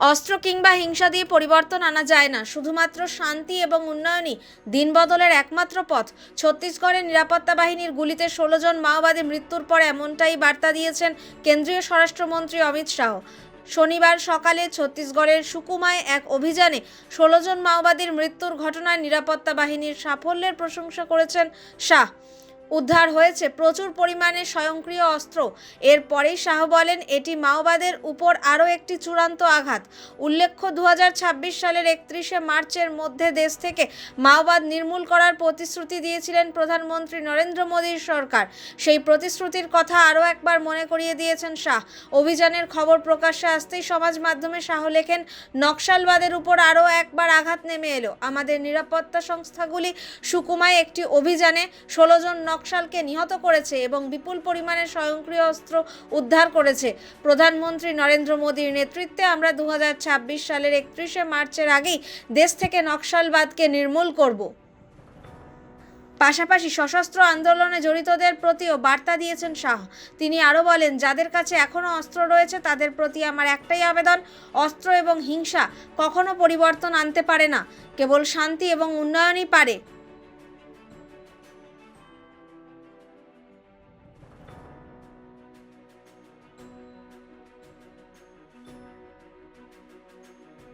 অস্ত্র কিংবা হিংসা দিয়ে পরিবর্তন আনা যায় না। শুধুমাত্র শান্তি এবং উন্নয়নই দিনবদলের একমাত্র পথ। ছত্তিশগড়ের নিরাপত্তা বাহিনীর গুলিতে ষোলো জন মাওবাদী মৃত্যুর পর এমনটাই বার্তা দিয়েছেন কেন্দ্রীয় স্বরাষ্ট্রমন্ত্রী অমিত শাহ। শনিবার সকালে ছত্তিশগড়ের সুকুমায় এক অভিযানে ষোলো জন মাওবাদীর মৃত্যুর ঘটনায় নিরাপত্তা বাহিনীর সাফল্যের প্রশংসা করেছেন শাহ। উদ্ধার হয়েছে প্রচুর পরিমাণে স্বয়ংক্রিয় অস্ত্র। এরপরেই শাহ বলেন, এটি মাওবাদের উপর আরও একটি চূড়ান্ত আঘাত। উল্লেখ্য দু হাজার ছাব্বিশ সালের একত্রিশে মার্চের মধ্যে দেশ থেকে মাওবাদ নির্মূল করার প্রতিশ্রুতি দিয়েছিলেন প্রধানমন্ত্রী নরেন্দ্র মোদীর সরকার। সেই প্রতিশ্রুতির কথা আরও একবার মনে করিয়ে দিয়েছেন শাহ। অভিযানের খবর প্রকাশ্যে আসতেই সমাজ মাধ্যমে শাহ লেখেন, নকশালবাদের উপর আরও একবার আঘাত নেমে এলো। আমাদের নিরাপত্তা সংস্থাগুলি সুকুমায় একটি অভিযানে ষোলো জন নকশালকে নিহত করেছে এবং বিপুল পরিমাণে স্বয়ংক্রিয় অস্ত্র উদ্ধার করেছে। প্রধানমন্ত্রী নরেন্দ্র মোদীর নেতৃত্বে আমরা দু হাজার ছাব্বিশ সালের একত্রিশে মার্চের আগেই দেশ থেকে নকশালবাদকে নির্মূল করব। পাশাপাশি সশস্ত্র আন্দোলনে জড়িতদের প্রতিও বার্তা দিয়েছেন শাহ। তিনি আরও বলেন, যাদের কাছে এখনও অস্ত্র রয়েছে, তাদের প্রতি আমার একটাই আবেদন, অস্ত্র এবং হিংসা কখনো পরিবর্তন আনতে পারে না। কেবল শান্তি এবং উন্নয়নই পারে।